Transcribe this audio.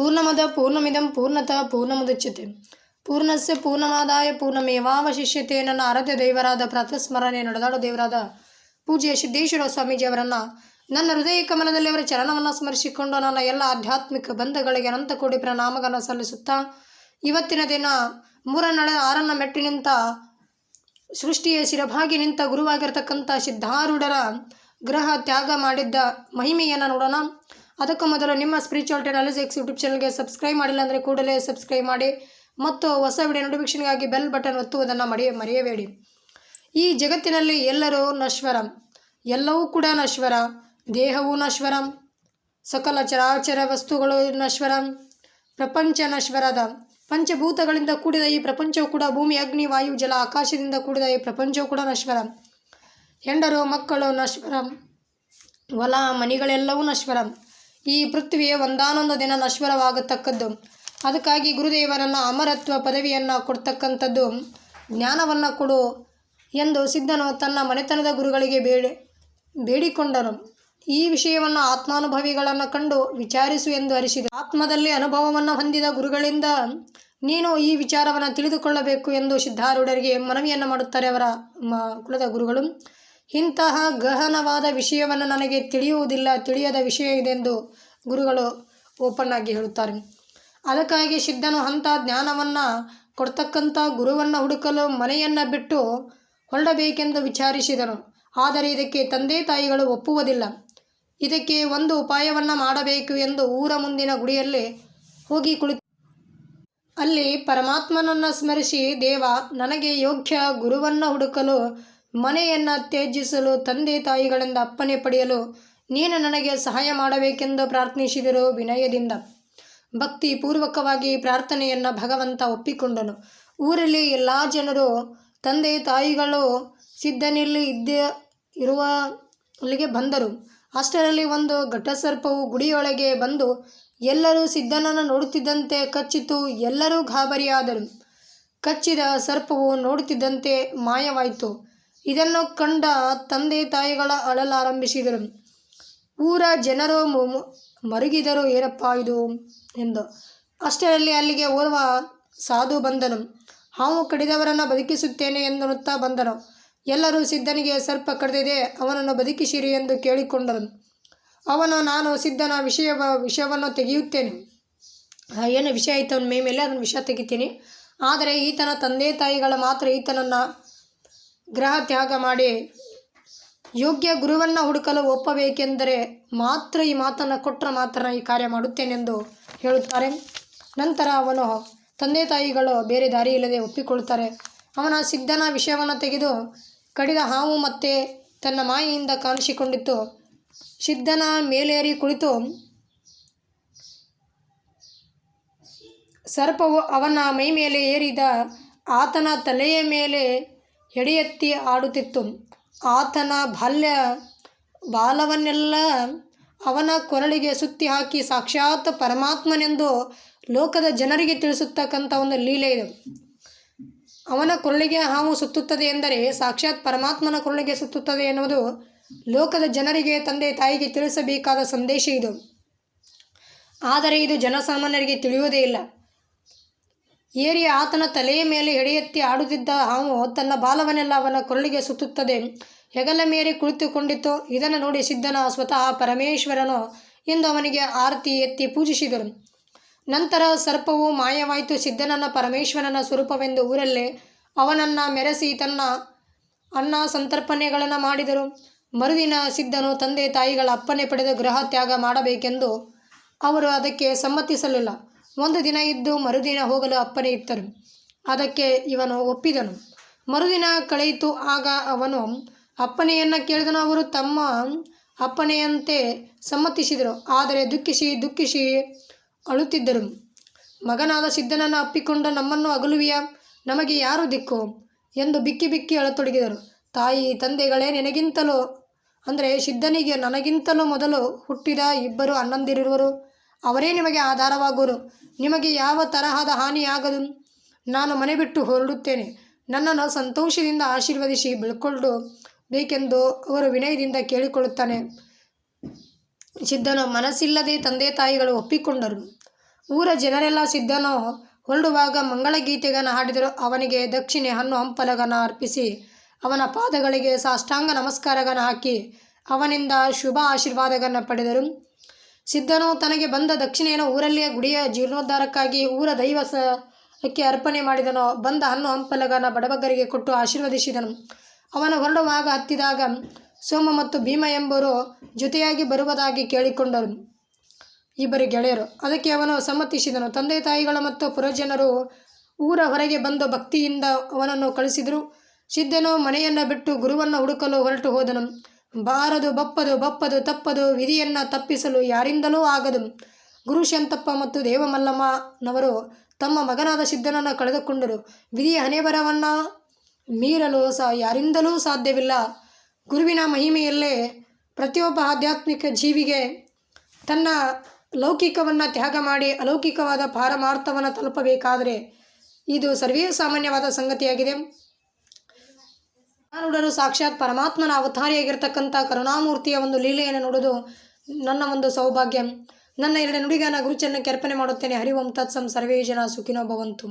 ಪೂರ್ಣಮದ ಪೂರ್ಣಮಿದಂ ಪೂರ್ಣತಃ ಪೂರ್ಣಮುದಚ್ಯತೆ. ಪೂರ್ಣಸ್ಯ ಪೂರ್ಣಮಾದಾಯ ಪೂರ್ಣಮೇವಾವಶಿಷ್ಯತೆ. ನನ್ನ ಆರಾಧ್ಯ ದೇವರಾದ ಪ್ರಾತಸ್ಮರಣೆ ನಡೆದಾಡೋ ದೇವರಾದ ಪೂಜೆಯ ಸಿದ್ದೇಶ್ವರ ಸ್ವಾಮೀಜಿಯವರನ್ನು ನನ್ನ ಹೃದಯ ಕಮಲದಲ್ಲಿ ಅವರ ಚರಣವನ್ನು ಸ್ಮರಿಸಿಕೊಂಡು ನನ್ನ ಎಲ್ಲ ಆಧ್ಯಾತ್ಮಿಕ ಬಂಧಗಳಿಗೆ ಅನಂತ ಕೋಟಿ ಪ್ರಣಾಮಗಳನ್ನು ಸಲ್ಲಿಸುತ್ತಾ, ಇವತ್ತಿನ ದಿನ ಮೂರ ನಡೆ ಆರನ್ನ ಮೆಟ್ಟಿ ನಿಂತ ಸೃಷ್ಟಿಯ ಶಿರಭಾಗಿ ನಿಂತ ಗುರುವಾಗಿರ್ತಕ್ಕಂಥ ಸಿದ್ಧಾರೂಢರ ಗ್ರಹ ತ್ಯಾಗ ಮಾಡಿದ್ದ ಮಹಿಮೆಯನ್ನು ನೋಡೋಣ. ಅದಕ್ಕೂ ಮೊದಲು ನಿಮ್ಮ ಸ್ಪಿರಿಚುವಲ್ ಅನಾಲಿಸಿಕ್ಸ್ ಯೂಟ್ಯೂಬ್ ಚಾನಲ್ಗೆ ಸಬ್ಸ್ಕ್ರೈಬ್ ಮಾಡಿಲ್ಲ ಅಂದರೆ ಕೂಡಲೇ ಸಬ್ಸ್ಕ್ರೈಬ್ ಮಾಡಿ ಮತ್ತು ಹೊಸ ವಿಡಿಯೋ ನೋಟಿಫಿಕೇಷನ್ಗಾಗಿ ಬೆಲ್ ಬಟನ್ ಒತ್ತುವುದನ್ನು ಮರೆಯ, ಮರೆಯಬೇಡಿ. ಈ ಜಗತ್ತಿನಲ್ಲಿ ಎಲ್ಲರೂ ನಶ್ವರ. ಎಲ್ಲವೂ ಕೂಡ ನಶ್ವರ. ದೇಹವೂ ನಶ್ವರ. ಸಕಲ ಚರಾಚರ ವಸ್ತುಗಳು ನಶ್ವರ. ಪ್ರಪಂಚ ನಶ್ವರದ. ಪಂಚಭೂತಗಳಿಂದ ಕೂಡಿದ ಈ ಪ್ರಪಂಚವು ಕೂಡ ಭೂಮಿ, ಅಗ್ನಿ, ವಾಯು, ಜಲ, ಆಕಾಶದಿಂದ ಕೂಡಿದ ಈ ಪ್ರಪಂಚವು ಕೂಡ ನಶ್ವರ. ಹೆಂಡರು, ಮಕ್ಕಳು ನಶ್ವರ. ಹೊಲ, ಮನೆಗಳೆಲ್ಲವೂ ನಶ್ವರ. ಈ ಪೃಥ್ವಿಯೇ ಒಂದಾನೊಂದು ದಿನ ನಶ್ವರವಾಗತಕ್ಕದ್ದು. ಅದಕ್ಕಾಗಿ ಗುರುದೇವರನ್ನು ಅಮರತ್ವ ಪದವಿಯನ್ನು ಕೊಡ್ತಕ್ಕಂಥದ್ದು ಜ್ಞಾನವನ್ನು ಕೊಡು ಎಂದು ಸಿದ್ಧನು ತನ್ನ ಮನೆತನದ ಗುರುಗಳಿಗೆ ಬೇಡಿ, ಬೇಡಿಕೊಂಡನು. ಈ ವಿಷಯವನ್ನು ಆತ್ಮಾನುಭವಿಗಳನ್ನು ಕಂಡು ವಿಚಾರಿಸು ಎಂದು ಅರಿಸಿದ. ಆತ್ಮದಲ್ಲಿ ಅನುಭವವನ್ನು ಹೊಂದಿದ ಗುರುಗಳಿಂದ ನೀನು ಈ ವಿಚಾರವನ್ನು ತಿಳಿದುಕೊಳ್ಳಬೇಕು ಎಂದು ಸಿದ್ಧಾರೂಢರಿಗೆ ಮನವಿಯನ್ನು ಮಾಡುತ್ತಾರೆ ಅವರ ಕುಲದ ಗುರುಗಳು. ಇಂತಹ ಗಹನವಾದ ವಿಷಯವನ್ನು ನನಗೆ ತಿಳಿಯುವುದಿಲ್ಲ, ತಿಳಿಯದ ವಿಷಯ ಇದೆಂದು ಗುರುಗಳು ಓಪನ್ ಆಗಿ ಹೇಳುತ್ತಾರೆ. ಅದಕ್ಕಾಗಿ ಸಿದ್ಧನು ಅಂಥ ಜ್ಞಾನವನ್ನು, ಕೊಡ್ತಕ್ಕಂಥ ಗುರುವನ್ನು ಹುಡುಕಲು ಮನೆಯನ್ನು ಬಿಟ್ಟು ಹೊರಡಬೇಕೆಂದು ವಿಚಾರಿಸಿದನು. ಆದರೆ ಇದಕ್ಕೆ ತಂದೆ ತಾಯಿಗಳು ಒಪ್ಪುವುದಿಲ್ಲ. ಇದಕ್ಕೆ ಒಂದು ಉಪಾಯವನ್ನು ಮಾಡಬೇಕು ಎಂದು ಊರ ಮುಂದಿನ ಗುಡಿಯಲ್ಲಿ ಹೋಗಿ ಕುಳಿತು ಅಲ್ಲಿ ಪರಮಾತ್ಮನನ್ನು ಸ್ಮರಿಸಿ, ದೇವ, ನನಗೆ ಯೋಗ್ಯ ಗುರುವನ್ನು ಹುಡುಕಲು ಮನೆಯನ್ನು ತ್ಯಜಿಸಲು, ತಂದೆ ತಾಯಿಗಳಿಂದ ಅಪ್ಪನೆ ಪಡೆಯಲು ನೀನು ನನಗೆ ಸಹಾಯ ಮಾಡಬೇಕೆಂದು ಪ್ರಾರ್ಥಿಸಿದರು ವಿನಯದಿಂದ. ಭಕ್ತಿ ಪೂರ್ವಕವಾಗಿ ಪ್ರಾರ್ಥನೆಯನ್ನು ಭಗವಂತ ಒಪ್ಪಿಕೊಂಡನು. ಊರಲ್ಲಿ ಎಲ್ಲ ಜನರು, ತಂದೆ ತಾಯಿಗಳು ಸಿದ್ಧನಲ್ಲಿ ಇದ್ದ ಇರುವ ಅಲ್ಲಿಗೆ ಬಂದರು. ಅಷ್ಟರಲ್ಲಿ ಒಂದು ಘಟಸರ್ಪವು ಗುಡಿಯೊಳಗೆ ಬಂದು ಎಲ್ಲರೂ ಸಿದ್ಧನನ್ನು ನೋಡುತ್ತಿದ್ದಂತೆ ಕಚ್ಚಿತು, ಎಲ್ಲರೂ ಗಾಬರಿಯಾದರು. ಕಚ್ಚಿದ ಸರ್ಪವು ನೋಡುತ್ತಿದ್ದಂತೆ ಮಾಯವಾಯಿತು. ಇದನ್ನು ಕಂಡ ತಂದೆ ತಾಯಿಗಳ ಅಳಲಾರಂಭಿಸಿದರು. ಊರ ಜನರು ಮರುಗಿದರು ಏನಪ್ಪ ಇದು ಎಂದು. ಅಷ್ಟರಲ್ಲಿ ಅಲ್ಲಿಗೆ ಓರ್ವ ಸಾಧು ಬಂದನು. ಹಾವು ಕಡಿದವರನ್ನು ಬದುಕಿಸುತ್ತೇನೆ ಎನ್ನುತ್ತಾ ಬಂದನು. ಎಲ್ಲರೂ ಸಿದ್ಧನಿಗೆ, ಸರ್ಪ ಕಡಿದಿದೆ, ಅವನನ್ನು ಬದುಕಿಸಿರಿ ಎಂದು ಕೇಳಿಕೊಂಡರು. ಅವನು, ನಾನು ಸಿದ್ಧನ ವಿಷಯ, ವಿಷಯವನ್ನು ತೆಗೆಯುತ್ತೇನೆ. ಏನು ವಿಷಯ ಆಯಿತು? ಅವನ ಮೇ ಮೇಲೆ ಅದನ್ನು ವಿಷ ತೆಗಿತೀನಿ. ಆದರೆ ಈತನ ತಂದೆ ತಾಯಿಗಳ ಮಾತ್ರ ಈತನನ್ನು ಗ್ರಹ ತ್ಯಾಗ ಮಾಡಿ ಯೋಗ್ಯ ಗುರುವನ್ನು ಹುಡುಕಲು ಒಪ್ಪಬೇಕೆಂದರೆ ಮಾತ್ರ ಈ ಮಾತನ್ನು ಕೊಟ್ಟರೆ ಮಾತ್ರ ಈ ಕಾರ್ಯ ಮಾಡುತ್ತೇನೆಂದು ಹೇಳುತ್ತಾರೆ. ನಂತರ ಅವನು ತಂದೆ ತಾಯಿಗಳು ಬೇರೆ ದಾರಿ ಇಲ್ಲದೆ ಒಪ್ಪಿಕೊಳ್ತಾರೆ ಅವನ ಸಿದ್ಧನ ವಿಷಯವನ್ನು ತೆಗೆದು ಕಡಿದ ಹಾವು ಮತ್ತೆ ತನ್ನ ಮಾಯಿಯಿಂದ ಕಾಣಿಸಿಕೊಂಡಿತ್ತು. ಸಿದ್ಧನ ಮೇಲೇರಿ ಕುಳಿತು ಸರ್ಪವು ಅವನ ಮೈ ಮೇಲೆ ಏರಿದ ಆತನ ತಲೆಯ ಮೇಲೆ ಎಡೆಯೆತ್ತಿ ಆಡುತ್ತಿತ್ತು. ಆತನ ಬಾಲ್ಯ, ಬಾಲವನ್ನೆಲ್ಲ ಅವನ ಕೊರಳಿಗೆ ಸುತ್ತಿ ಹಾಕಿ ಸಾಕ್ಷಾತ್ ಪರಮಾತ್ಮನೆಂದು ಲೋಕದ ಜನರಿಗೆ ತಿಳಿಸುತ್ತಕ್ಕಂಥ ಒಂದು ಲೀಲೆ ಇದು. ಅವನ ಕೊರಳಿಗೆ ಹಾವು ಸುತ್ತುತ್ತದೆ ಎಂದರೆ ಸಾಕ್ಷಾತ್ ಪರಮಾತ್ಮನ ಕೊರಳಿಗೆ ಸುತ್ತುತ್ತದೆ ಎನ್ನುವುದು ಲೋಕದ ಜನರಿಗೆ, ತಂದೆ ತಾಯಿಗೆ ತಿಳಿಸಬೇಕಾದ ಸಂದೇಶ ಇದು. ಆದರೆ ಇದು ಜನಸಾಮಾನ್ಯರಿಗೆ ತಿಳಿಯುವುದೇ ಇಲ್ಲ. ಏರಿ ಆತನ ತಲೆಯ ಮೇಲೆ ಎಡೆಯೆತ್ತಿ ಆಡುತ್ತಿದ್ದ ಹಾವು ತನ್ನ ಬಾಲವನ್ನೆಲ್ಲ ಅವನ ಕೊರಳಿಗೆ ಸುತ್ತುತ್ತದೆ. ಹೆಗಲ ಮೇಲೆ ಕುಳಿತುಕೊಂಡಿತು. ಇದನ್ನು ನೋಡಿ ಸಿದ್ಧನ ಸ್ವತಃ ಪರಮೇಶ್ವರನು ಎಂದು ಅವನಿಗೆ ಆರತಿ ಎತ್ತಿ ಪೂಜಿಸಿದರು. ನಂತರ ಸರ್ಪವು ಮಾಯವಾಯಿತು. ಸಿದ್ಧನನ್ನ ಪರಮೇಶ್ವರನ ಸ್ವರೂಪವೆಂದು ಊರಲ್ಲೇ ಅವನನ್ನು ಮೆರೆಸಿ ತನ್ನ ಅನ್ನ ಸಂತರ್ಪಣೆಗಳನ್ನು ಮಾಡಿದರು. ಮರುದಿನ ಸಿದ್ಧನು ತಂದೆ ತಾಯಿಗಳ ಅಪ್ಪನೆ ಪಡೆದು ಗೃಹ ತ್ಯಾಗ ಮಾಡಬೇಕೆಂದು ಅವರು ಅದಕ್ಕೆ ಸಮ್ಮತಿಸಲಿಲ್ಲ. ಒಂದು ದಿನ ಇದ್ದು ಮರುದಿನ ಹೋಗಲು ಅಪ್ಪನೇ ಇತ್ತರು ಅದಕ್ಕೆ ಇವನು ಒಪ್ಪಿದನು. ಮರುದಿನ ಕಳೆಯಿತು. ಆಗ ಅವನು ಅಪ್ಪನೆಯನ್ನು ಕೇಳಿದನು. ಅವರು ತಮ್ಮ ಅಪ್ಪನೆಯಂತೆ ಸಮ್ಮತಿಸಿದರು. ಆದರೆ ದುಃಖಿಸಿ ದುಃಖಿಸಿ ಅಳುತ್ತಿದ್ದರು. ಮಗನಾದ ಸಿದ್ಧನನ್ನು ಅಪ್ಪಿಕೊಂಡು, ನಮ್ಮನ್ನು ಅಗಲುವಿಯ? ನಮಗೆ ಯಾರು ದಿಕ್ಕು? ಎಂದು ಬಿಕ್ಕಿ ಬಿಕ್ಕಿ ಅಳತೊಡಗಿದರು. ತಾಯಿ, ತಂದೆಗಳೇ, ನಿನಗಿಂತಲೂ, ಅಂದರೆ ಸಿದ್ಧನಿಗೆ ನನಗಿಂತಲೂ ಮೊದಲು ಹುಟ್ಟಿದ ಇಬ್ಬರು ಅಣ್ಣಂದಿರುವರು ಅವರೇ ನಿಮಗೆ ಆಧಾರವಾಗುವರು. ನಿಮಗೆ ಯಾವ ತರಹದ ಹಾನಿಯಾಗದು? ನಾನು ಮನೆ ಬಿಟ್ಟು ಹೊರಡುತ್ತೇನೆ. ನನ್ನನ್ನು ಸಂತೋಷದಿಂದ ಆಶೀರ್ವದಿಸಿ ಬೆಳ್ಕೊಂಡು ಬೇಕೆಂದು ಅವರು ವಿನಯದಿಂದ ಕೇಳಿಕೊಳ್ಳುತ್ತಾನೆ. ಸಿದ್ಧನು ಮನಸ್ಸಿಲ್ಲದೆ ತಂದೆ ತಾಯಿಗಳು ಒಪ್ಪಿಕೊಂಡರು. ಊರ ಜನರೆಲ್ಲ ಸಿದ್ಧನು ಹೊರಡುವಾಗ ಮಂಗಳಗೀತೆಗಳನ್ನು ಹಾಡಿದರು. ಅವನಿಗೆ ದಕ್ಷಿಣೆ ಹಣ್ಣು ಹಂಪಲಗನ ಅರ್ಪಿಸಿ ಅವನ ಪಾದಗಳಿಗೆ ಸಾಷ್ಟಾಂಗ ನಮಸ್ಕಾರಗನ ಹಾಕಿ ಅವನಿಂದ ಶುಭ ಆಶೀರ್ವಾದಗಳನ್ನು ಪಡೆದರು. ಸಿದ್ಧನು ತನಗೆ ಬಂದ ದಕ್ಷಿಣೆಯನ್ನು ಊರಲ್ಲಿಯ ಗುಡಿಯ ಜೀರ್ಣೋದ್ಧಾರಕ್ಕಾಗಿ ಊರ ದೈವ ಸಕ್ಕೆ ಅರ್ಪಣೆ ಮಾಡಿದನು. ಬಂದ ಹಣ್ಣು ಹಂಪಲಗನ ಬಡಬಗ್ಗರಿಗೆ ಕೊಟ್ಟು ಆಶೀರ್ವದಿಸಿದನು. ಅವನು ಹೊರಡುವಾಗ ಹತ್ತಿದಾಗ ಸೋಮ ಮತ್ತು ಭೀಮ ಎಂಬವರು ಜೊತೆಯಾಗಿ ಬರುವುದಾಗಿ ಕೇಳಿಕೊಂಡರು. ಇಬ್ಬರು ಗೆಳೆಯರು. ಅದಕ್ಕೆ ಅವನು ಸಮ್ಮತಿಸಿದನು. ತಂದೆ ತಾಯಿಗಳು ಮತ್ತು ಪುರಜನರು ಊರ ಹೊರಗೆ ಬಂದು ಭಕ್ತಿಯಿಂದ ಅವನನ್ನು ಕಳಿಸಿದರು ಸಿದ್ಧನು ಮನೆಯನ್ನು ಬಿಟ್ಟು ಗುರುವನ್ನು ಹುಡುಕಲು ಹೊರಟು ಹೋದನು. ಬಾರದು, ಬಪ್ಪದು ಬಪ್ಪದು, ತಪ್ಪದು ವಿಧಿಯನ್ನು ತಪ್ಪಿಸಲು ಯಾರಿಂದಲೂ ಆಗದು. ಗುರು ಶಂತಪ್ಪ ಮತ್ತು ದೇವಮಲ್ಲಮ್ಮನವರು ತಮ್ಮ ಮಗನಾದ ಸಿದ್ಧನನ್ನು ಕಳೆದುಕೊಂಡರು. ವಿಧಿಯ ಹಣೆಬರವನ್ನು ಮೀರಲು ಸಹ ಯಾರಿಂದಲೂ ಸಾಧ್ಯವಿಲ್ಲ. ಗುರುವಿನ ಮಹಿಮೆಯಲ್ಲೇ ಪ್ರತಿಯೊಬ್ಬ ಆಧ್ಯಾತ್ಮಿಕ ಜೀವಿಗೆ ತನ್ನ ಲೌಕಿಕವನ್ನು ತ್ಯಾಗ ಮಾಡಿ ಅಲೌಕಿಕವಾದ ಪಾರಮಾರ್ಥವನ್ನು ತಲುಪಬೇಕಾದರೆ ಇದು ಸರ್ವೇ ಸಾಮಾನ್ಯವಾದ ಸಂಗತಿಯಾಗಿದೆ. ನೋಡಲು ಸಾಕ್ಷಾತ್ ಪರಮಾತ್ಮನ ಅವತಾರಿಯಾಗಿರ್ತಕ್ಕಂಥ ಕರುಣಾಮೂರ್ತಿಯ ಒಂದು ಲೀಲೆಯನ್ನು ನೋಡೋದು ನನ್ನ ಒಂದು ಸೌಭಾಗ್ಯ. ನನ್ನ ಎರಡು ನುಡಿಗಾನ ಗುರುಚನ್ನ ಕೆರ್ಪನೆ ಮಾಡುತ್ತೇನೆ. ಹರಿ ಓಂ ತತ್ಸಂ ಸರ್ವೇ ಜನ ಸುಖಿನೋ ಭವಂತು.